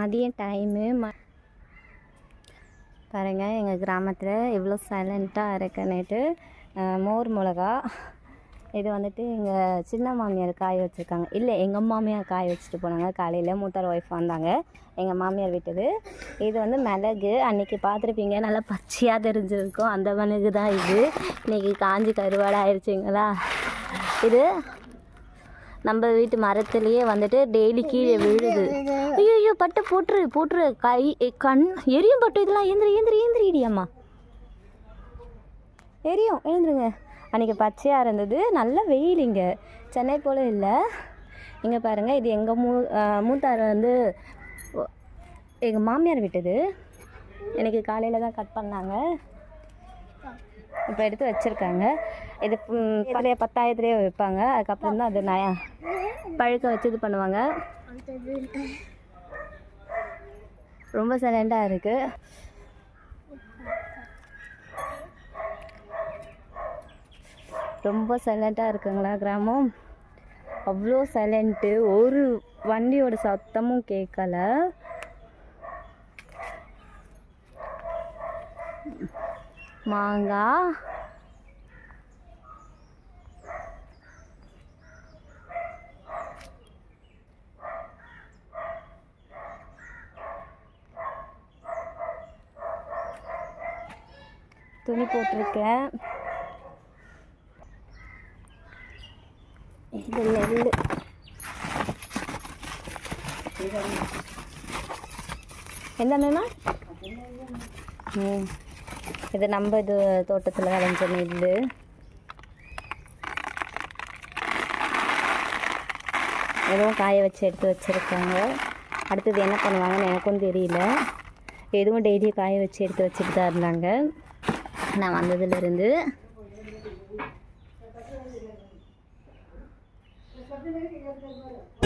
மதியம் டைமு ம பாருங்கள் எங்கள் கிராமத்தில் இவ்வளோ சைலண்ட்டாக இருக்குன்னுட்டு மோர் மிளகா இது வந்துட்டு எங்கள் சின்ன மாமியார் காய வச்சுருக்காங்க. இல்லை எங்கள் மாமியார் காய வச்சுட்டு போனாங்க. காலையில் மூத்தார் ஒய்ஃப் வந்தாங்க. எங்கள் மாமியார் விட்டது. இது வந்து மிளகு. அன்றைக்கி பார்த்துருப்பீங்க நல்லா பச்சையாக தெரிஞ்சிருக்கும். அந்த மிளகு தான் இது. இன்னைக்கு காஞ்சி கருவாடாக ஆயிடுச்சுங்களா இது நம்ம வீட்டு மரத்துலேயே வந்துட்டு டெய்லி கீழே விழுது. ஐயோ ஐயோ பட்டு போட்டுரு போட்டுரு. கை கண் எரியும் பட்டு இதெல்லாம். ஏந்திரி ஏந்திரி ஏந்திரி இடியாம்மா எரியும். எழுந்துருங்க. அன்றைக்கி பச்சையாக இருந்தது. நல்ல வெயில் இங்கே. சென்னை போல் இல்லை. இங்கே பாருங்கள் இது எங்கள் மூ மூத்தார் வந்து எங்கள் மாமியார் விட்டது எனக்கு காலையில் தான் கட் பண்ணாங்க. இப்போ எடுத்து வச்சுருக்காங்க. இது பழைய பத்தாயிரத்துலேயே வைப்பாங்க அதுக்கப்புறம் தான் அது நய பழுக்க வச்சு இது பண்ணுவாங்க. ரொம்ப சைலண்டாக இருக்குது ரொம்ப சைலண்ட்டாக இருக்குங்களா கிராமம்? அவ்வளோ சைலண்ட்டு ஒரு வண்டியோட சத்தமும் கேட்கல மாங்காய் துணி போட்டிருக்கேன். இது நெல் எந்த மேமா ம். இது நம்ம இது தோட்டத்தில் விளைஞ்ச நெல் எதுவும் காய வச்சு எடுத்து வச்சுருக்காங்க. அடுத்தது என்ன பண்ணுவாங்கன்னு எனக்கும் தெரியல. எதுவும் டெய்லியும் காய வச்சு எடுத்து வச்சுட்டு தான் இருந்தாங்க. நான் வந்ததுலேருந்து. Gracias.